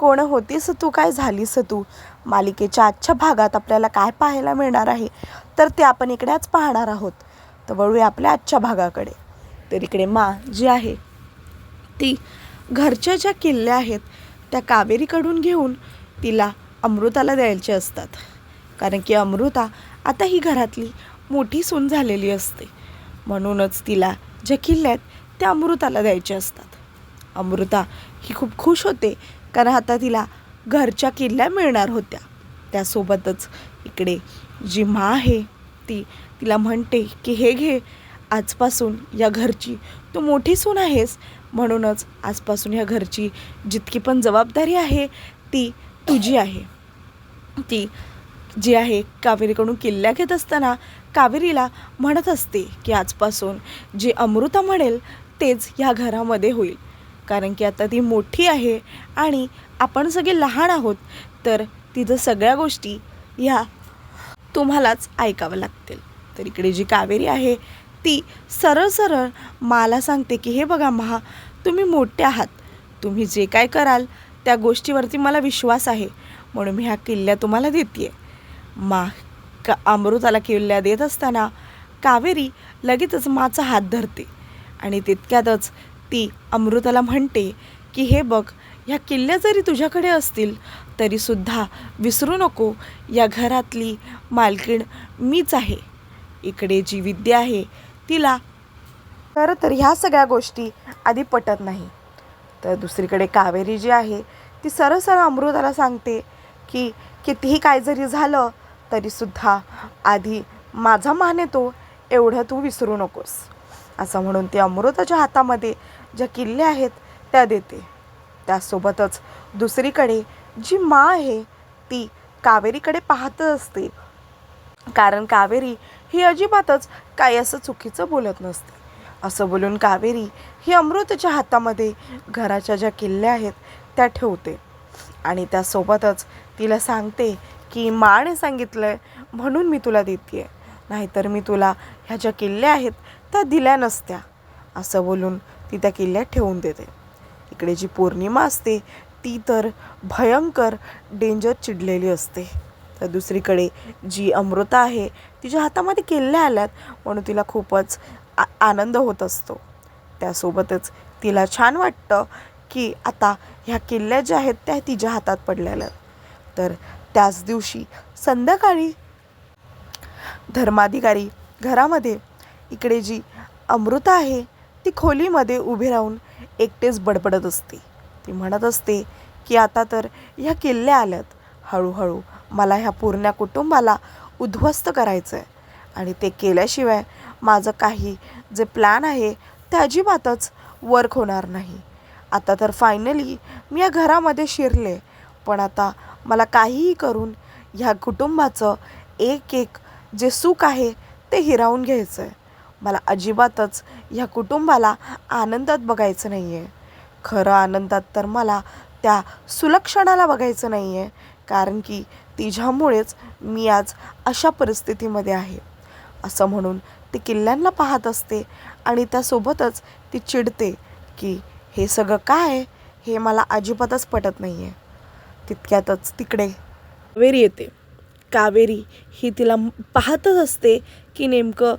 कोण होतीस तू? काय झालीस तू? मालिकेच्या आजच्या भागात आपल्याला काय पाहायला मिळणार आहे? तर ते आपण इकडेच पाहणार आहोत. तर वळूया आपल्या आजच्या भागाकडे. तर इकडे मा जी आहे ती घरच्या ज्या किल्ल्या आहेत त्या कावेरीकडून घेऊन तिला अमृताला द्यायचे असतात. कारण की अमृता आता ही घरातली मोठी सून झालेली असते. म्हणूनच तिला ज्या किल्ल्या आहेत त्या अमृताला द्यायचे असतात. अमृता ही खूप खुश होते कारण आता तिला घरच्या किल्ल्या मिळणार होत्या. त्यासोबतच इकडे जी मा आहे ती तिला म्हणते की हे घे आजपासून या घरची तू मोठी सून आहेस. म्हणूनच आजपासून या घरची जितकी पण जबाबदारी आहे ती तुझी आहे. ती जी आहे कावेरीकडून किल्ल्या घेत असताना कावेरीला म्हणत असते की आजपासून जे अमृता म्हणेल तेच ह्या घरामध्ये होईल. कारण की आता ती मोठी आहे आणि आपण सगळे लहान आहोत तर तिथं सगळ्या गोष्टी ह्या तुम्हालाच ऐकावं लागतील. तर इकडे जी कावेरी आहे ती सरळ सरळ मला सांगते की हे बघा महा तुम्ही मोठे आहात. तुम्ही जे काय कराल त्या गोष्टीवरती मला विश्वास आहे. म्हणून मी ह्या किल्ल्या तुम्हाला देते मा का अमृताला किल्ल्या देत असताना कावेरी लगेचच माचा हात धरते आणि तितक्यातच ती अमृताला म्हणते की हे बघ ह्या किल्ल्या जरी तुझ्याकडे असतील तरीसुद्धा विसरू नको. या घरातली मालकीण मीच आहे. इकडे जी विद्या आहे तिला खरं तर ह्या सगळ्या गोष्टी आधी पटत नाही. तर दुसरीकडे कावेरी जी आहे ती सरळ सरळ अमृताला सांगते की कितीही काय जरी झालं तरीसुद्धा आधी माझा मान येतो एवढं तू विसरू नकोस. असं म्हणून ती अमृताच्या हातामध्ये ज्या किल्ले आहेत त्या देते. त्यासोबतच दुसरीकडे जी मा आहे ती कावेरीकडे पाहत असते. कारण कावेरी ही अजिबातच काही असं चुकीचं बोलत नसते. असं बोलून कावेरी ही अमृतच्या हातामध्ये घराच्या ज्या किल्ल्या आहेत त्या ठेवते. आणि त्यासोबतच तिला सांगते की माने सांगितलं आहे म्हणून मी तुला देते आहे नाहीतर मी तुला ह्या ज्या किल्ल्या आहेत त्या दिल्या नसत्या. असं बोलून ती त्या किल्ल्यात ठेवून देते. इकडे जी पौर्णिमा असते ती तर भयंकर डेंजर चिडलेली असते. तर दुसरीकडे जी अमृता आहे तिच्या हातामध्ये किल्ल्या आल्यात म्हणून तिला खूपच आ आनंद होत असतो. त्यासोबतच तिला छान वाटतं की आता ह्या किल्ल्या ज्या आहेत त्या तिच्या हातात पडलेल्या. आहेत तर त्याच दिवशी संध्याकाळी धर्माधिकारी घरामध्ये. इकडे जी अमृता आहे ती खोलीमध्ये उभी राहून एकटेच बडबडत असते. ती म्हणत असते की आता तर ह्या किल्ल्या आल्यात. हळूहळू मला ह्या पूर्ण कुटुंबाला उद्ध्वस्त करायचं आहे आणि ते केल्याशिवाय माझं काही जे प्लॅन आहे ते अजिबातच वर्क होणार नाही. आता तर फायनली मी या घरामध्ये शिरले. पण आता मला काहीही करून ह्या कुटुंबाचं एक एक जे सुख आहे ते हिरावून घ्यायचं आहे मला अजिबातच ह्या कुटुंबाला आनंदात बघायचं नाही आहे खरं आनंदात तर मला त्या सुलक्षणाला बघायचं नाही आहे कारण की तिच्यामुळेच मी आज अशा परिस्थितीमध्ये आहे. असं म्हणून ती किल्ल्यांना पाहत असते आणि त्यासोबतच ती चिडते की हे सगळं काय आहे? हे मला अजिबातच पटत नाही आहे तितक्यातच तिकडे वेरी येते. कावेरी ही तिला पाहतच असते की नेमकं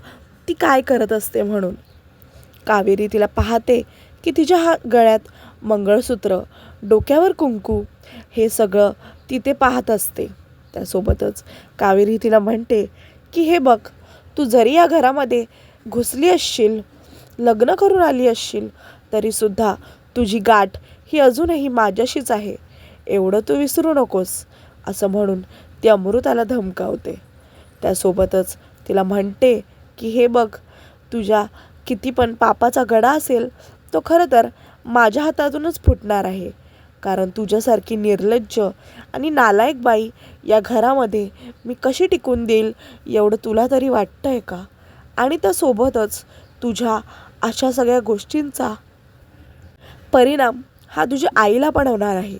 ती काय करत असते म्हणून. कावेरी तिला पाहते की तिच्या हा गळ्यात मंगळसूत्र डोक्यावर कुंकू हे सगळं तिथे पाहत असते. त्यासोबतच कावेरी तिला म्हणते की हे बघ तू जरी या घरामध्ये घुसली असशील लग्न करून आली असशील तरीसुद्धा तुझी गाठ ही अजूनही माझ्याशीच आहे. एवढं तू विसरू नकोस असं म्हणून ती अमृताला धमकावते. त्यासोबतच तिला म्हणते की हे बघ तुझ्या किती पण पापाचा गडा असेल तो खरं तर माझ्या हातातूनच फुटणार आहे. कारण तुझ्यासारखी निर्लज्ज आणि नालायक बाई या घरामध्ये मी कशी टिकून देईल एवढं तुला तरी वाटतं आहे का? आणि त्यासोबतच तुझ्या अशा सगळ्या गोष्टींचा परिणाम हा तुझ्या आईला पण होणार आहे.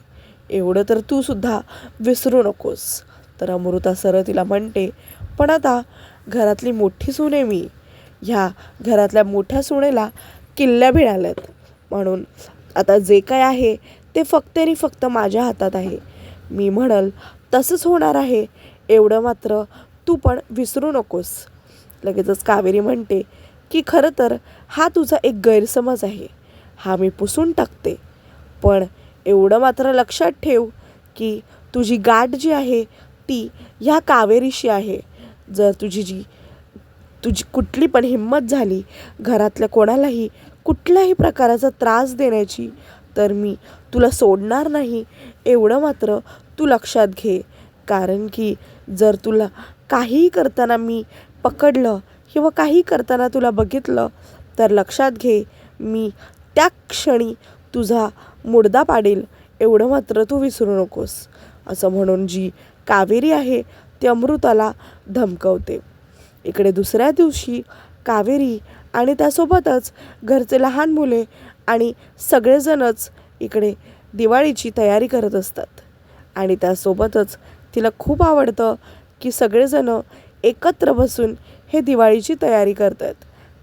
एवढं तर तू सुद्धा विसरू नकोस. तर अमृता सरळ तिला म्हणते पण आता घरातली मोठी सून आहे मी. ह्या घरातल्या मोठ्या सुनेला किल्ल्या भिडाल्यात. म्हणून आता जे काय आहे ते फक्त आणि फक्त माझ्या हातात आहे. मी म्हणल तसंच होणार आहे. एवढं मात्र तू पण विसरू नकोस. लगेचच कावेरी म्हणते की खरं तर हा तुझा एक गैरसमज आहे. हा मी पुसून टाकते. पण एवढं मात्र लक्षात ठेव की तुझी गाठ जी आहे ती ह्या कावेरीशी आहे. जर तुझी जी तुझी कुठली पण हिंमत झाली घरातल्या कोणालाही कुठल्याही प्रकाराचा त्रास देण्याची तर मी तुला सोडणार नाही. एवढं मात्र तू लक्षात घे. कारण की जर तुला काहीही करताना मी पकडलं किंवा काही करताना तुला बघितलं तर लक्षात घे मी त्या क्षणी तुझा मुडदा पाडेल. एवढं मात्र तू विसरू नकोस. असं म्हणून जी कावेरी आहे ती अमृताला धमकवते. इकडे दुसऱ्या दिवशी कावेरी आणि त्यासोबतच घरचे लहान मुले आणि सगळेजणच इकडे दिवाळीची तयारी करत असतात. आणि त्यासोबतच तिला खूप आवडतं की सगळेजणं एकत्र बसून हे दिवाळीची तयारी करतात.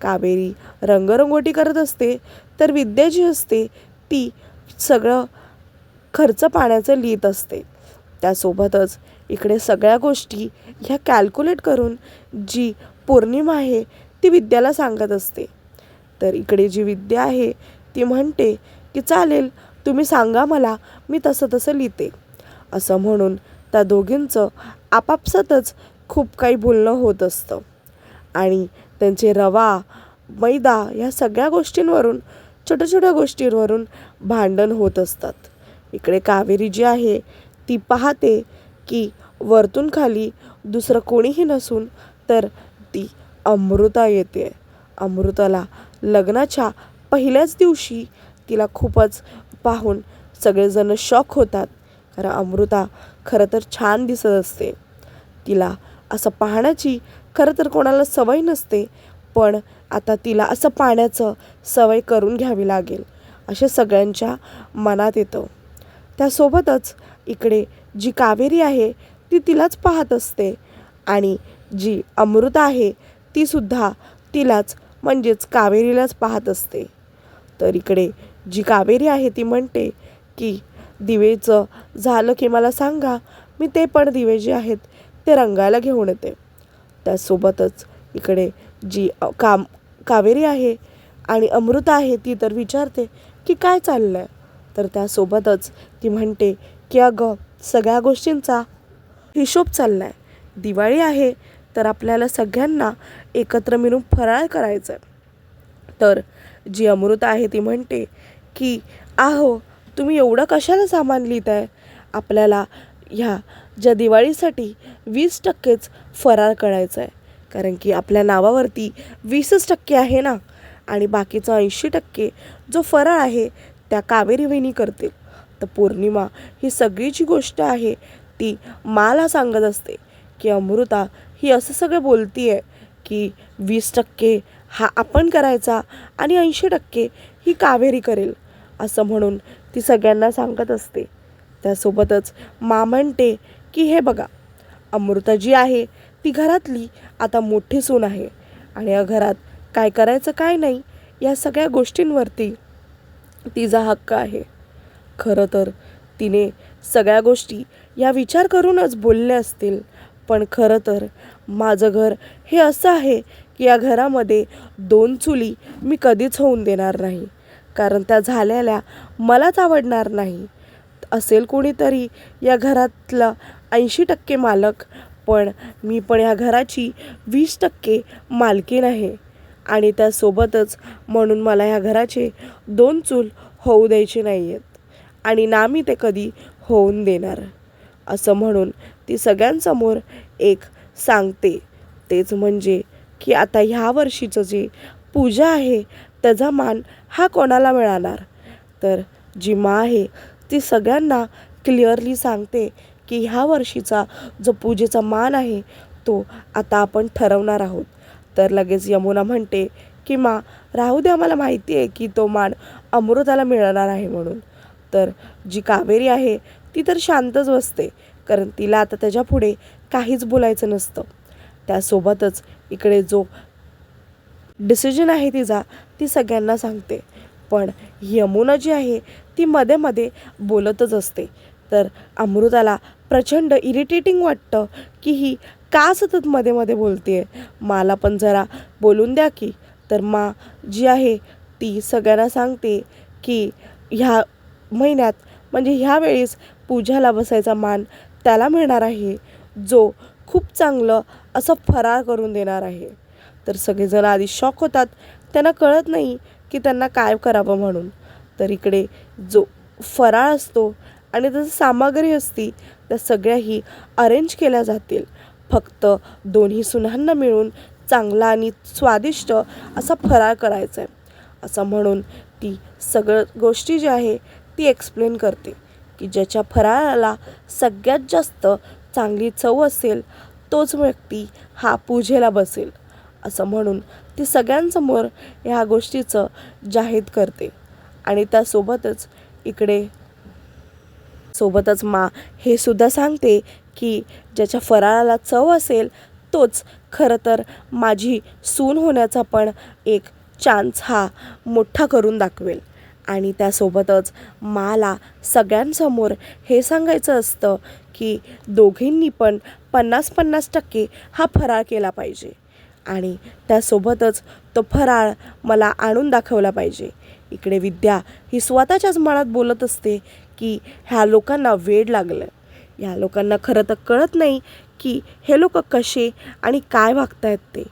कावेरी रंगरंगोटी करत असते तर विद्या जी असते ती सगळं खर्च पाण्याचं लिहित असते. त्यासोबतच इकडे सगळ्या गोष्टी ह्या कॅल्क्युलेट करून जी पौर्णिमा आहे ती विद्याला सांगत असते. तर इकडे जी विद्या आहे ती म्हणते की चालेल तुम्ही सांगा मला मी तसं तसं लिहिते. असं म्हणून त्या दोघींचं आपापसातच खूप काही बोलणं होत असतं. आणि त्यांचे रवा मैदा ह्या सगळ्या गोष्टींवरून छोट्या छोट्या गोष्टींवरून भांडण होत असतात. इकडे कावेरी जी आहे ती पाहते की वरतून खाली दुसरं कोणीही नसून तर ती अमृता येते. अमृताला लग्नाच्या पहिल्याच दिवशी तिला खूपच पाहून सगळेजण शॉक होतात कारण अमृता खरं तर छान दिसत असते. तिला असं पाहण्याची खरं तर कोणाला सवय नसते पण आता तिला असं पाण्याचं सवय करून घ्यावी लागेल असे सगळ्यांच्या मनात येतं. त्यासोबतच इकडे जी कावेरी आहे ती तिलाच पाहत असते. आणि जी अमृत आहे तीसुद्धा तिलाच म्हणजेच कावेरीलाच पाहत असते. तर इकडे जी कावेरी आहे ती म्हणते की दिवेचं झालं की मला सांगा मी ते पण दिवे जे आहेत ते रंगायला घेऊन येते. त्यासोबतच इकडे जी काम कावेरी आहे आणि अमृत आहे ती तर विचारते की काय चाललं आहे तर त्यासोबतच ती म्हणते की अगं सगळ्या गोष्टींचा हिशोब चालला आहे दिवाळी आहे तर आपल्याला सगळ्यांना एकत्र मिळून फराळ करायचं आहे तर जी अमृता आहे ती म्हणते की आहो तुम्ही एवढं कशाला सामान लिहित आहे आपल्याला ह्या ज्या दिवाळीसाठी वीस टक्केच फराळ करायचं आहे कारण की आपल्या नावावरती वीसच टक्के आहे ना? आणि बाकीचं ऐंशी टक्के जो फराळ आहे त्या कावेरी वहिनी करतील. तर पौर्णिमा ही सगळी जी गोष्ट आहे. ती मला सांगत असते की अमृता ही असं सगळं बोलती आहे की वीस टक्के हा आपण करायचा आणि ऐंशी टक्के ही कावेरी करेल असं म्हणून ती सगळ्यांना सांगत असते. त्यासोबतच मा म्हणते की हे बघा अमृता जी आहे ती घरातली आता मोठी सून आहे आणि या घरात काय करायचं काय नाही या सगळ्या गोष्टींवरती तिचा हक्क आहे. खरं तर तिने सगळ्या गोष्टी या विचार करूनच बोलले असतील. पण खरं तर माझं घर हे असं आहे की या घरामध्ये दोन चुली मी कधीच होऊन देणार नाही. कारण त्या झालेल्या मलाच आवडणार नाही. असेल कोणीतरी या घरातलं ऐंशी टक्के मालक पण मी पण या घराची वीस टक्के मालकीन आहे. आणि त्यासोबतच म्हणून मला ह्या घराचे दोन चूल होऊ द्यायचे नाही आहेत आणि ना मी ते कधी होऊन देणार. असं म्हणून ती सगळ्यांसमोर एक सांगते. तेच म्हणजे की आता ह्या वर्षीचं जे पूजा आहे त्याचा मान हा कोणाला मिळणार? तर जी मा आहे ती सगळ्यांना क्लिअरली सांगते की ह्या वर्षीचा जो पूजेचा मान आहे तो आता आपण ठरवणार आहोत. तर लगेच यमुना म्हणते की मा राहू दे आम्हाला माहिती आहे की तो मान अमृताला मिळणार आहे म्हणून. तर जी कावेरी आहे ती तर शांतच बसते कारण तिला आता त्याच्या पुढे काहीच बोलायचं नसतं. त्यासोबतच इकडे जो डिसिजन आहे तिचा ती सगळ्यांना सांगते. पण यमुना जी आहे ती मध्ये मध्ये बोलतच असते. तर अमृताला प्रचंड इरिटेटिंग वाटतं की ही का सतत मध्ये मध्ये बोलते मला पण जरा बोलून द्या की. तर मा जी आहे ती सगळ्यांना सांगते की ह्या महिन्यात म्हणजे ह्या वेळेस पूजाला बसायचा मान त्याला मिळणार आहे जो खूप चांगलं असं फराळ करून देणार आहे. तर सगळेजण आधी शॉक होतात. त्यांना कळत नाही की त्यांना काय करावं म्हणून. तर इकडे जो फराळ असतो आणि त्याची सामग्री असती त्या सगळ्याही अरेंज केल्या जातील. फक्त दोन्ही सुनांना मिळून चांगला आणि स्वादिष्ट असा फराळ करायचा आहे असं म्हणून ती सगळं गोष्टी जी आहे ती एक्सप्लेन करते. की ज्याच्या फराळाला सगळ्यात जास्त चांगली चव असेल तोच व्यक्ती हा पूजेला बसेल असं म्हणून ती सगळ्यांसमोर ह्या गोष्टीचं जाहीर करते. आणि त्यासोबतच इकडे सोबतच मा हे सुद्धा सांगते की ज्याच्या फराळाला चव असेल तोच खरं तर माझी सून होण्याचा पण एक चान्स हा मोठा करून दाखवेल. आणि त्यासोबतच मला सगळ्यांसमोर हे सांगायचं असतं की दोघींनी पण पन्नास पन्नास टक्के हा फराळ केला पाहिजे. आणि त्यासोबतच तो फराळ मला आणून दाखवला पाहिजे. इकडे विद्या ही स्वतःच्याच मनात बोलत असते की ह्या लोकांना वेड लागलं. ह्या लोकांना खरं तर कळत नाही की हे लोक कसे आणि काय वागतायत ते.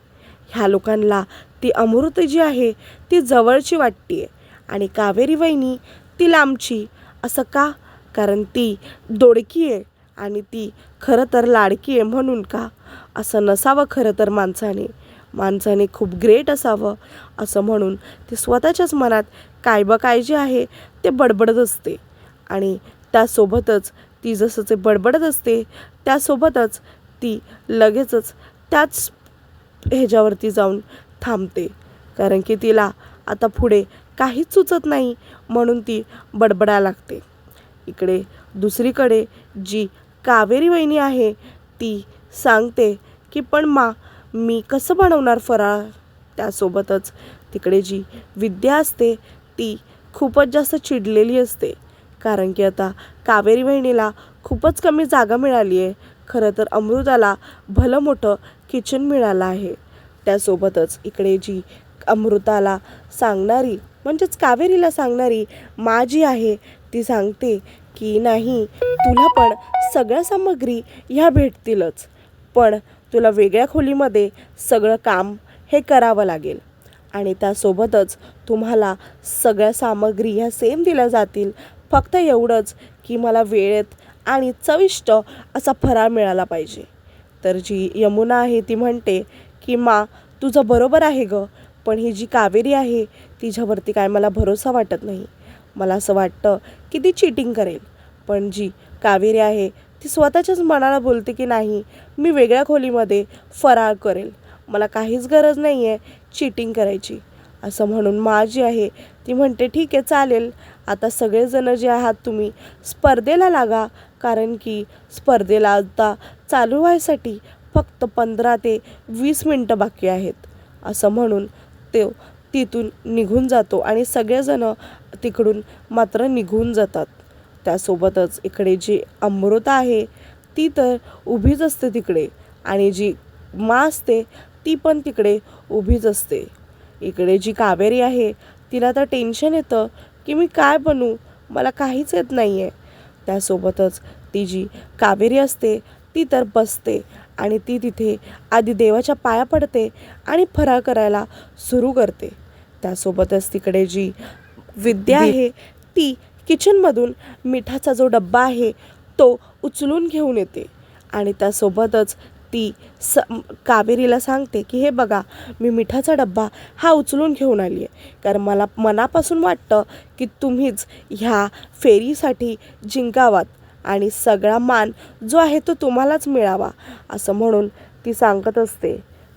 ह्या लोकांना ती अमृत जी आहे ती जवळची वाटते आहे आणि कावेरी वहिनी ती लांबची असं का? कारण ती दोडकी आहे आणि ती खरं तर लाडकी आहे म्हणून का? असं नसावं खरं तर माणसाने. माणसाने खूप ग्रेट असावं असं म्हणून ती स्वतःच्याच मनात काय ब काय जे आहे ते बडबडत असते. आणि त्यासोबतच ती जसं ते बडबडत असते त्यासोबतच ती लगेचच त्याच ह्याच्यावरती जाऊन थांबते. कारण की तिला आता पुढे काहीच सुचत नाही. म्हणून ती बडबडा लागते. इकडे दुसरीकडे जी कावेरी वहिनी आहे ती सांगते की पण मा मी कसं बनवणार फराळ? त्यासोबतच तिकडे जी विद्या असते ती खूपच जास्त चिडलेली असते. कारण की आता कावेरी वहिनीला खूपच कमी जागा मिळाली आहे. खरं तर अमृताला भलं मोठं किचन मिळालं आहे. त्यासोबतच इकडे जी अमृताला सांगणारी म्हणजेच कावेरीला सांगणारी मा जी आहे ती सांगते की नाही तुला पण सगळ्या सामग्री ह्या भेटतीलच पण तुला वेगळ्या खोलीमध्ये सगळं काम हे करावं लागेल आणि त्यासोबतच तुम्हाला सगळ्या सामग्री ह्या सेम दिल्या जातील फक्त एवढंच की मला वेळेत आणि चविष्ट असा फराळ मिळाला पाहिजे. तर जी यमुना आहे ती म्हणते की मा तुझं बरोबर आहे गं पण ही जी कावेरी आहे तिच्यावरती काय मला भरोसा वाटत नाही. मला असं वाटतं की ती चिटिंग करेल. पण जी कावेरी आहे ती स्वतःच्याच मनाला बोलते की नाही मी वेगळ्या खोलीमध्ये फराळ करेल. मला काहीच गरज नाही आहे चिटिंग करायची. असं म्हणून मा जी आहे ती म्हणते ठीक आहे चालेल. आता सगळेजण जे आहात तुम्ही स्पर्धेला लागा. कारण की स्पर्धेला आता चालू व्हायसाठी फक्त पंधरा ते वीस मिनटं बाकी आहेत. असं म्हणून तो तिथून निघून जातो आणि सगळेजणं तिकडून मात्र निघून जातात. त्यासोबतच इकडे जी अमृता आहे ती तर उभीच असते तिकडे आणि जी मा असते ती पण तिकडे उभीच असते. इकडे जी कावेरी आहे तिला तर टेन्शन येतं की मी काय बनू? मला काहीच येत नाही आहे त्यासोबतच ती जी कावेरी असते ती तर बसते आणि ती तिथे आधी देवाच्या पाया पडते आणि फराळ करायला सुरू करते. त्यासोबतच तिकडे जी विद्या आहे ती किचनमधून मिठाचा जो डब्बा आहे तो उचलून घेऊन येते. आणि त्यासोबतच ती स कावेरीला सांगते की हे बघा मी मिठाचा डब्बा हा उचलून घेऊन आली आहे कारण मला मनापासून वाटतं की तुम्हीच ह्या फेरीसाठी जिंकावात. आणि सगळा मान जो आहे तो तुम्हालाच मिळावा असं म्हणून ती सांगत असते.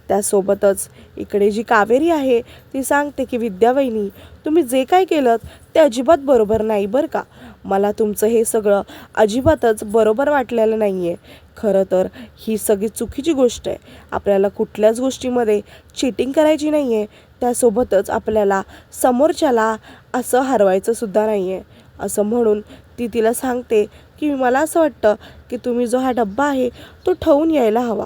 त्यासोबतच इकडे जी कावेरी आहे ती सांगते की विद्यावहिनी तुम्ही जे काय केलं ते अजिबात बरोबर नाही बरं का? मला तुमचं हे सगळं अजिबातच बरोबर वाटलेलं नाही आहे खरं तर ही सगळी चुकीची गोष्ट आहे. आपल्याला कुठल्याच गोष्टीमध्ये चिटिंग करायची नाही आहे त्यासोबतच आपल्याला समोरच्याला असं हरवायचं सुद्धा नाही आहे असं म्हणून ती तिला सांगते की मला असं वाटतं की तुम्ही जो हा डब्बा आहे तो ठेवून यायला हवा.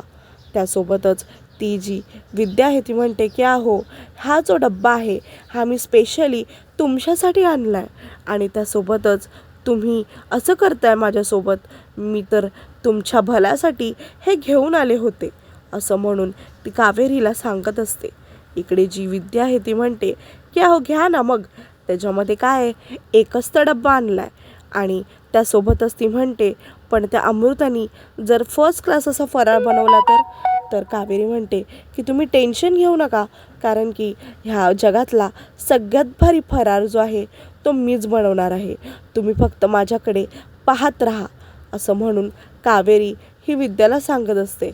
त्यासोबतच ती जी विद्या आहे ती म्हणते की अहो हा जो डब्बा आहे हा मी स्पेशली तुमच्यासाठी आणला आहे आणि त्यासोबतच तुम्ही असं करताय माझ्यासोबत मी तर तुमच्या भल्यासाठी हे घेऊन आले होते. असं म्हणून ती कावेरीला सांगत असते. इकडे जी विद्या आहे ती म्हणते की अहो घ्या ना मग. त्याच्यामध्ये काय आहे? एकच तर डब्बा आणला आहे आणि त्यासोबतच ती म्हणते पण त्या अमृतानी जर फर्स्ट क्लास असा फराळ बनवला तर? तर कावेरी म्हणते की तुम्ही टेन्शन घेऊ नका कारण की ह्या जगातला सगळ्यात भारी फरार जो आहे तो मीच बनवणार आहे. तुम्ही फक्त माझ्याकडे पाहत राहा असं म्हणून कावेरी ही विद्याला सांगत असते.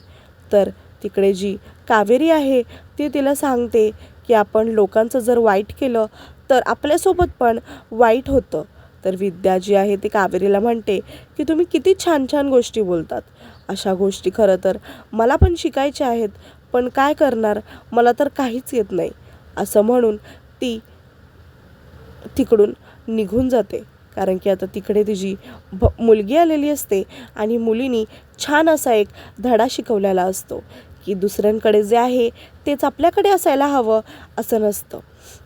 तर तिकडे जी कावेरी आहे ती तिला सांगते की आपण लोकांचं जर वाईट केलं तर आपल्यासोबत पण वाईट होतं. तर विद्या जी आहे ती कावेरीला म्हणते की तुम्ही किती छान छान गोष्टी बोलतात. अशा गोष्टी खरं तर मला पण शिकायच्या आहेत पण काय करणार? मला तर काहीच येत नाही. असं म्हणून ती तिकडून निघून जाते. कारण की आता तिकडे तिची भ मुलगी आलेली असते आणि मुलीनी छान असा एक धडा शिकवलेला असतो की दुसऱ्यांकडे जे आहे तेच आपल्याकडे असायला हवं असं नसतं.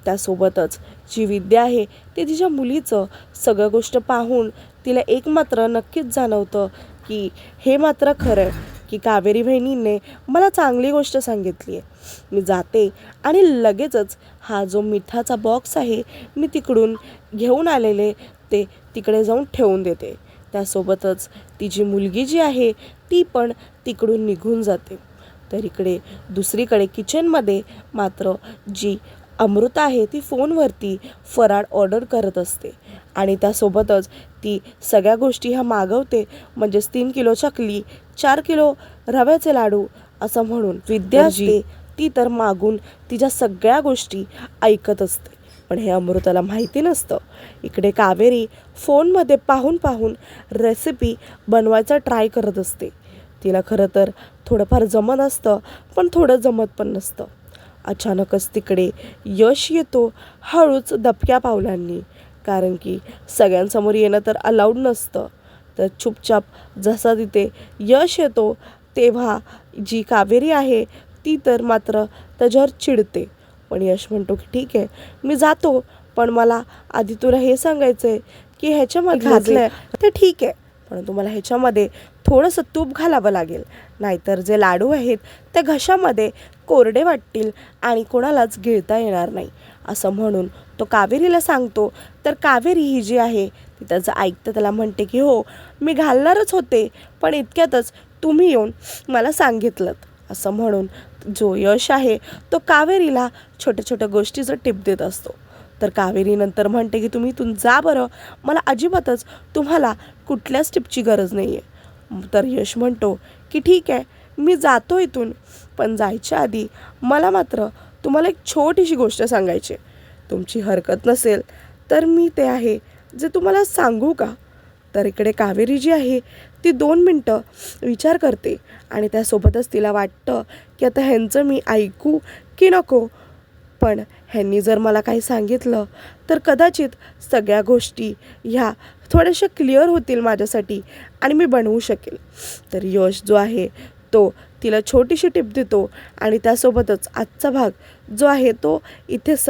त्यासोबतच जी विद्या आहे ते तिच्या मुलीचं सगळं गोष्ट पाहून तिला एक मात्र नक्कीच जाणवतं की हे मात्र खरं आहे की कावेरी बहिणींनी मला चांगली गोष्ट सांगितली आहे. मी जाते आणि लगेचच हा जो मिठाचा बॉक्स आहे मी तिकडून घेऊन आलेले ते तिकडे जाऊन ठेवून देते. त्यासोबतच तिची मुलगी जी आहे ती पण तिकडून निघून जाते. तर इकडे दुसरीकडे किचनमध्ये मात्र जी अमृता आहे ती फोनवरती फराळ ऑर्डर करत असते. आणि त्यासोबतच ती सगळ्या गोष्टी ह्या मागवते. म्हणजेच तीन किलो चकली चार किलो रव्याचे लाडू असं म्हणून विद्या असते ती तर मागून तिच्या सगळ्या गोष्टी ऐकत असते. पण हे अमृताला माहिती नसतं. इकडे कावेरी फोनमध्ये पाहून पाहून रेसिपी बनवायचा ट्राय करत असते. तिला खरं तर थोडंफार जमत असतं पण थोडं जमत पण नसतं. अचानकच तिकडे यश येतो हळूच दबक्या पावलांनी. कारण की सगळ्यांसमोर येणं तर अलाउड नसतं. तर चुपचाप जसा तिथे यश येतो तेव्हा जी कावेरी आहे ती तर मात्र त्याच्यावर चिडते. पण यश म्हणतो की ठीक आहे मी जातो. पण मला आधी तुला हे सांगायचं आहे की ह्याच्यामध्ये घातलं आहे ते ठीक आहे. पण तुम्हाला ह्याच्यामध्ये थोडंसं तूप घालावं लागेल. नाहीतर जे लाडू आहेत ते घशामध्ये कोरडे वाटतील आणि कोणालाच गिळता येणार नाही. असं म्हणून तो कावेरीला सांगतो तर कावेरी ही जी आहे ती त्याचं ऐकतं त्याला म्हणते की हो मी घालणारच होते पण इतक्यातच तुम्ही येऊन मला सांगितलं असं म्हणून जो यश आहे तो कावेरीला छोट्या छोट्या गोष्टीचं टिप देत असतो. तर कावेरी नंतर म्हणते की तुम्ही इथून जा बरं. मला अजिबातच तुम्हाला कुठल्याच टिपची गरज नाही आहे तर यश म्हणतो की ठीक आहे मी जातो इथून. पण जायच्या आधी मला मात्र तुम्हाला एक छोटीशी गोष्ट सांगायची आहे. तुमची हरकत नसेल तर मी ते आहे जे तुम्हाला सांगू का? तर इकडे कावेरी जी आहे ती दोन मिनटं विचार करते आणि त्यासोबतच तिला वाटतं की आता ह्यांचं मी ऐकू की नको? पण ह्यांनी जर मला काही सांगितलं तर कदाचित सगळ्या गोष्टी ह्या थोड्याशा क्लिअर होतील माझ्यासाठी आणि मी बनवू शकेल. तर यश जो आहे तो तिला छोटीशी टिप देतो आणि त्यासोबतच आजचा भाग जो आहे तो इथे सम